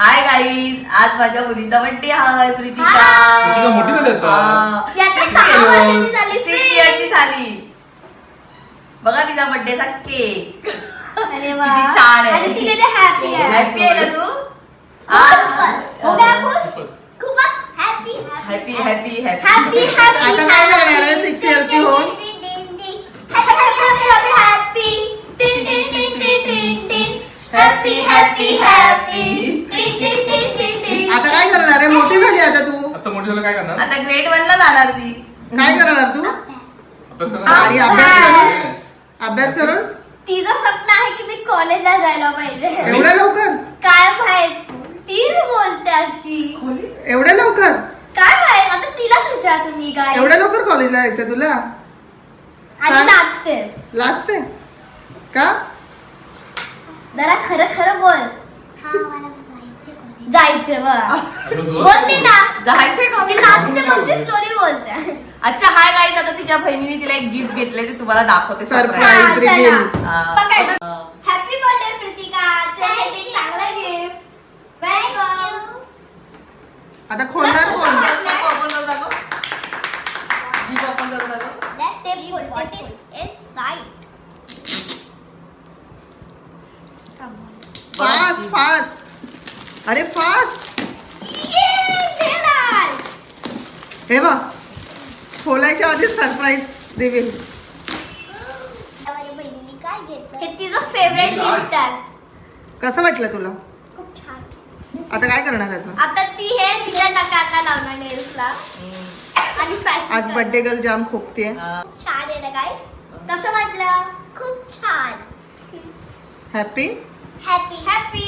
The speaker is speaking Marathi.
हाय गाईज आज माझ्या मुलीचा बर्थडे आहे प्रीतिका प्रीतिका मोठी झाली आता. हा. आता Six सहा years. वर्षाची झाली, Six six. years ची झाली. बघा तिचा बर्थडेचा केक अरे वा. किती छान आहे. आणि ती किती हॅपी आहे. हॅपी आहे ना तू? खूपच. हो. गया खुश? खूपच. Happy happy happy happy happy happy आता काय करणार आहे? सिक्स इयरची होऊन. हॅपी हॅपी हॅपी आता तू आता मोठी झालं काय करणार? आता ग्रेड वन ला जाणार ती. काय करणार तू? अभ्यास आणि करणार अभ्यास करून अभ्यास करून. तिचं स्वप्न आहे की मी कॉलेजला जायला पाहिजे. एवढ्या लवकर? काय माहीत? तीच बोलते अशी. एवढ्या लवकर? काय माहीत? आता तिलाच विचारा तुम्ही काय एवढ्या लवकर कॉलेजला जायचं तुला? आणि सांग. नाचते लाजते का? जरा खरं खरं बोल. जोर- बोलली ना. जायचंय ती कॉलेज नाचते म्हणते स्टोरी बोलते. अच्छा हाय गाईज आता तिच्या बहिणीने तिला एक गिफ्ट घेतलंय ते तुम्हाला दाखवते. हा. हॅपी बर्थडे प्रीतिका तुझ्यासाठी चांगलं गिफ्ट वेलकम आता खोलणार कोण. फास्ट फास्ट अरे फास्ट. हे बघ खोलायच्या आधी सरप्राईज रिव्हील हे तिचं फेवरेट गिफ्ट आहे. कसं वाटलं तुला? खूप छान. आता काय करणार याचं आता? ती हे तिच्या नकांना लावणार नेल्सला आणि फॅशन आज बर्थडे गर्ल जाम खोकतीये हा. छान आहे ना काय कसं वाटलं? खूप छान. Happy happy happy